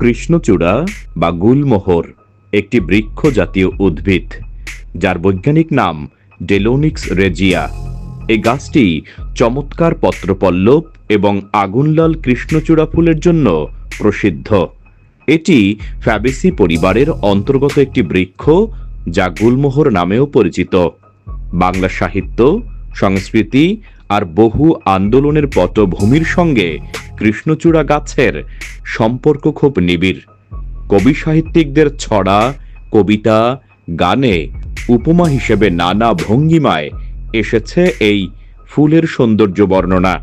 কৃষ্ণচূড়া বা গুলমোহর, একটি বৃক্ষ জাতীয় উদ্ভিদ, যার বৈজ্ঞানিক নাম ডেলোনিক্স রেজিয়া। এই গাছটি চমৎকার পত্রপল্লব এবং আগুনলাল কৃষ্ণচূড়া ফুলের জন্য প্রসিদ্ধ। এটি ফ্যাবেসি পরিবারের অন্তর্গত একটি বৃক্ষ, যা গুলমোহর নামেও পরিচিত। বাংলা সাহিত্য, সংস্কৃতি আর বহু আন্দোলনের পটভূমির সঙ্গে কৃষ্ণচূড়া গাছের সম্পর্ক খুব নিবিড়। কবি সাহিত্যিকদের ছড়া, কবিতা, গানে উপমা হিসেবে নানা ভঙ্গিমায় এসেছে এই ফুলের সৌন্দর্য বর্ণনা।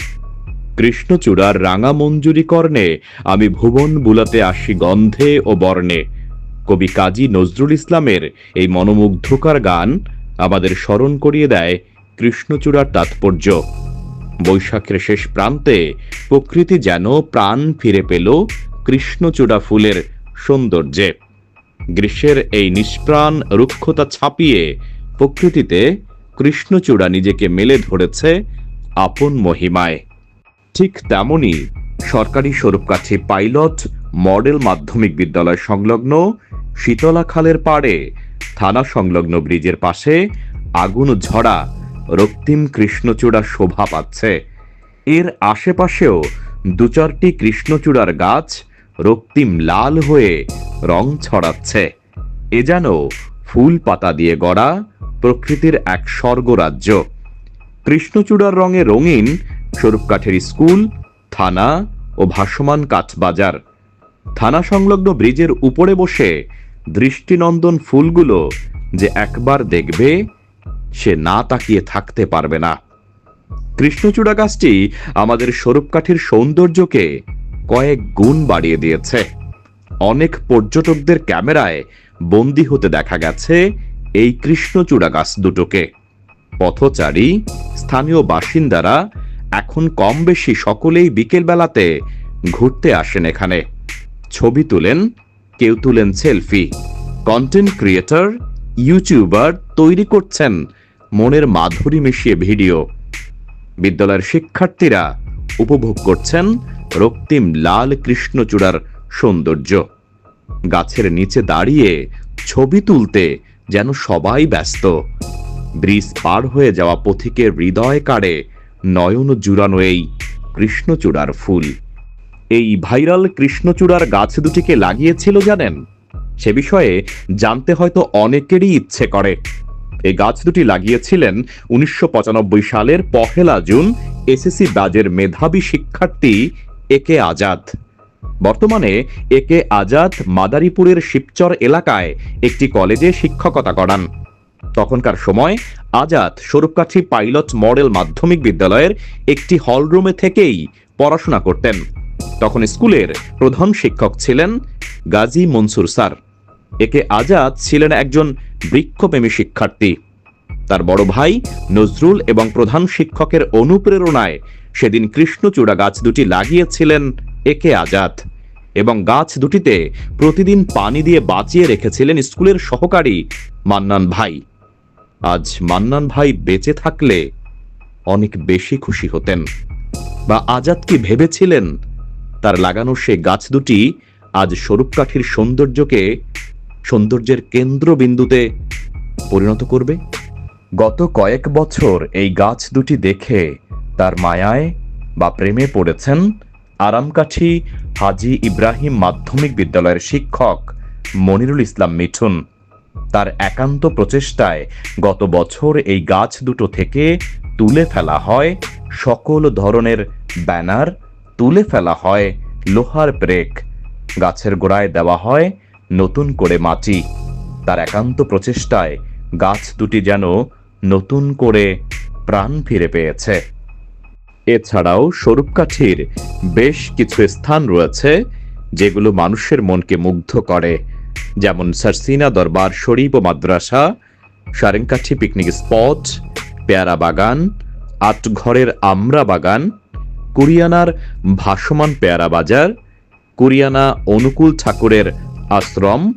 কৃষ্ণচূড়ার রাঙা মঞ্জুরি কর্ণে আমি ভুবন বুলাতে আসি গন্ধে ও বর্ণে। কবি কাজী নজরুল ইসলামের এই মনোমুগ্ধকর গান আমাদের স্মরণ করিয়ে দেয় কৃষ্ণচূড়ার তাৎপর্য। বৈশাখের শেষ প্রান্তে প্রকৃতি যেন প্রাণ ফিরে পেল কৃষ্ণচূড়া ফুলের সৌন্দর্যে। গ্রীষ্মের এই নিষ্প্রাণ রুক্ষতা ছাপিয়ে প্রকৃতিতে কৃষ্ণচূড়া নিজেকে মেলে ধরেছে আপন মহিমায়। ঠিক তেমনি সরকারি স্বরূপকাঠি পাইলট, মডেল মাধ্যমিক বিদ্যালয় সংলগ্ন শীতলা খালের পাড়ে থানা সংলগ্ন ব্রিজের পাশে আগুন ঝরা রক্তিম কৃষ্ণচূড়া শোভা পাচ্ছে। এর আশেপাশেও দু চারটি কৃষ্ণচূড়ার গাছ রক্তিম লাল হয়ে রং ছড়াচ্ছে। এ যেন ফুল পাতা দিয়ে গড়া প্রকৃতির এক স্বর্গরাজ্য। কৃষ্ণচূড়ার রঙে রঙিন স্বরূপকাঠের স্কুল, থানা ও ভাসমান কাঠবাজার থানা সংলগ্ন ব্রিজের উপরে বসে দৃষ্টিনন্দন ফুলগুলো যে একবার দেখবে সে না তাকিয়ে থাকতে পারবে না। কৃষ্ণচূড়া গাছটি আমাদের স্বরূপকাঠির সৌন্দর্যকে কয়েক গুণ বাড়িয়ে দিয়েছে। অনেক পর্যটকদের ক্যামেরায় বন্দি হতে দেখা গেছে এই কৃষ্ণচূড়া গাছ দুটোকে। পথচারী, স্থানীয় বাসিন্দারা এখন কম বেশি সকলেই বিকেলবেলাতে ঘুরতে আসেন এখানে। ছবি তুলেন, কেউ তুলেন সেলফি। কন্টেন্ট ক্রিয়েটর, ইউটিউবার তৈরি করছেন মনের মাধুরী মিশিয়ে ভিডিও। বিদ্যালয়ের শিক্ষার্থীরা উপভোগ করছেন রক্তিম লাল কৃষ্ণচূড়ার সৌন্দর্য। গাছের নিচে দাঁড়িয়ে ছবি তুলতে যেন সবাই ব্যস্ত। ব্রিজ পার হয়ে যাওয়া পথিকের হৃদয় কাড়ে নয়ন জুড়ানো এই কৃষ্ণচূড়ার ফুল। এই ভাইরাল কৃষ্ণচূড়ার গাছ দুটিকে লাগিয়েছিল জানেন? সে বিষয়ে জানতে হয়তো অনেকেরই ইচ্ছে করে। এই গাছ দুটি লাগিয়েছিলেন উনিশশো পঁচানব্বই সালের পহেলা জুন এসএসসি ব্যাজের মেধাবী শিক্ষার্থী একে আজাদ। বর্তমানে একে আজাদ মাদারীপুরের শিবচর এলাকায় একটি কলেজে শিক্ষকতা করান। তখনকার সময় আজাদ স্বরূপকাঠি পাইলট মডেল মাধ্যমিক বিদ্যালয়ের একটি হলরুমে থেকেই পড়াশোনা করতেন। তখন স্কুলের প্রধান শিক্ষক ছিলেন গাজী মনসুর স্যার। একে আজাদ ছিলেন একজন বৃক্ষপ্রেমী শিক্ষার্থী। তার বড় ভাই নজরুল এবং প্রধান শিক্ষকের অনুপ্রেরণায় সেদিন কৃষ্ণচূড়া গাছ দুটি লাগিয়েছিলেন একে আজাদ এবং গাছ দুটিতে প্রতিদিন পানি দিয়ে বাঁচিয়ে রেখেছিলেন স্কুলের সহকারী মান্নান ভাই। আজ মান্নান ভাই বেঁচে থাকলে অনেক বেশি খুশি হতেন। বা আজাদ কি ভেবেছিলেন? তার লাগানো সে গাছ দুটি আজ স্বরূপকাঠির সৌন্দর্যকে সৌন্দর্যের কেন্দ্রবিন্দুতে পরিণত করবে? গত কয়েক বছর এই গাছ দুটি দেখে তার মায়ায় বা প্রেমে পড়েছেন আরামকাঠি হাজি ইব্রাহিম মাধ্যমিক বিদ্যালয়ের শিক্ষক মনিরুল ইসলাম মিঠুন। তার একান্ত প্রচেষ্টায় গত বছর এই গাছ দুটো থেকে তুলে ফেলা হয় সকল ধরনের ব্যানার, তুলে ফেলা হয় লোহার ব্রেক, গাছের গোড়ায় দেওয়া হয় নতুন করে মাটি। তার একান্ত প্রচেষ্টায় গাছ দুটি যেন নতুন করে প্রাণ ফিরে পেয়েছে। এছাড়াও স্বরূপকাঠির বেশ কিছু স্থান রয়েছে, যেগুলো মানুষের মনকে মুগ্ধ করে। যেমন সারসিনা দরবার, শরীফ ও মাদ্রাসা সারেংকাঠি পিকনিক স্পট পেয়ারা বাগান, আটঘরের আমরা বাগান, কুরিয়ানার ভাসমান পেয়ারা বাজার, কুরিয়ানা অনুকূল ঠাকুরের আশ্রম,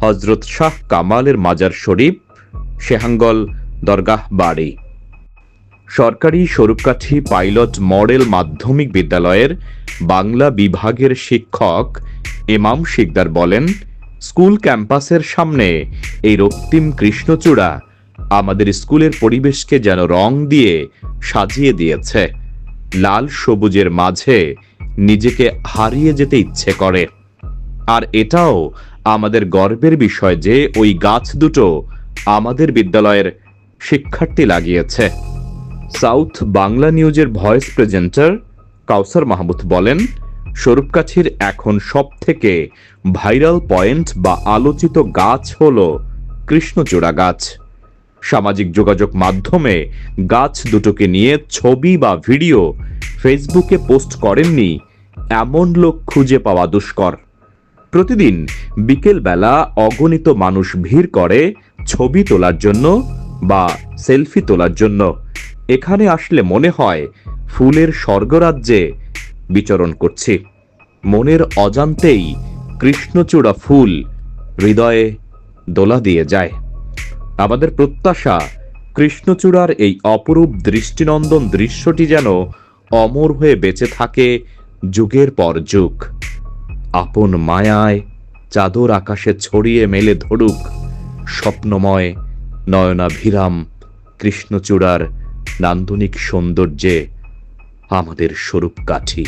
হজরত শাহ কামালের মাজার শরীফ, শেহাঙ্গল দরগাহ বাড়ি। সরকারি স্বরূপকাঠি পাইলট মডেল মাধ্যমিক বিদ্যালয়ের বাংলা বিভাগের শিক্ষক এমাম শিকদার বলেন, স্কুল ক্যাম্পাসের সামনে এই রক্তিম কৃষ্ণচূড়া আমাদের স্কুলের পরিবেশকে যেন রং দিয়ে সাজিয়ে দিয়েছে। লাল সবুজের মাঝে নিজেকে হারিয়ে যেতে ইচ্ছে করে। আর এটাও আমাদের গর্বের বিষয় যে ওই গাছ দুটো আমাদের বিদ্যালয়ের শিক্ষার্থী লাগিয়েছে। সাউথ বাংলা নিউজের ভয়েস প্রেজেন্টার কাউসার মাহমুদ বলেন স্বরূপকাছির এখন সব থেকে ভাইরাল পয়েন্ট বা আলোচিত গাছ হল কৃষ্ণচূড়া গাছ। সামাজিক যোগাযোগ মাধ্যমে গাছ দুটোকে নিয়ে ছবি বা ভিডিও ফেসবুকে পোস্ট করেননি, এমন লোক খুঁজে পাওয়া দুষ্কর। প্রতিদিন বিকেলবেলা অগণিত মানুষ ভিড় করে ছবি তোলার জন্য বা সেলফি তোলার জন্য। এখানে আসলে মনে হয় ফুলের স্বর্গরাজ্যে বিচরণ করছি। মনের অজান্তেই কৃষ্ণচূড়া ফুল হৃদয়ে দোলা দিয়ে যায়। আমাদের প্রত্যাশা কৃষ্ণচূড়ার এই অপরূপ দৃষ্টিনন্দন দৃশ্যটি যেন অমর হয়ে বেঁচে থাকে যুগের পর যুগ। আপন মায়ায় চাদর আকাশে ছড়িয়ে মেলে ধরুক স্বপ্নময় নয়নাভিরাম কৃষ্ণচূড়ার নান্দনিক সৌন্দর্যে আমাদের স্বরূপ কাঠি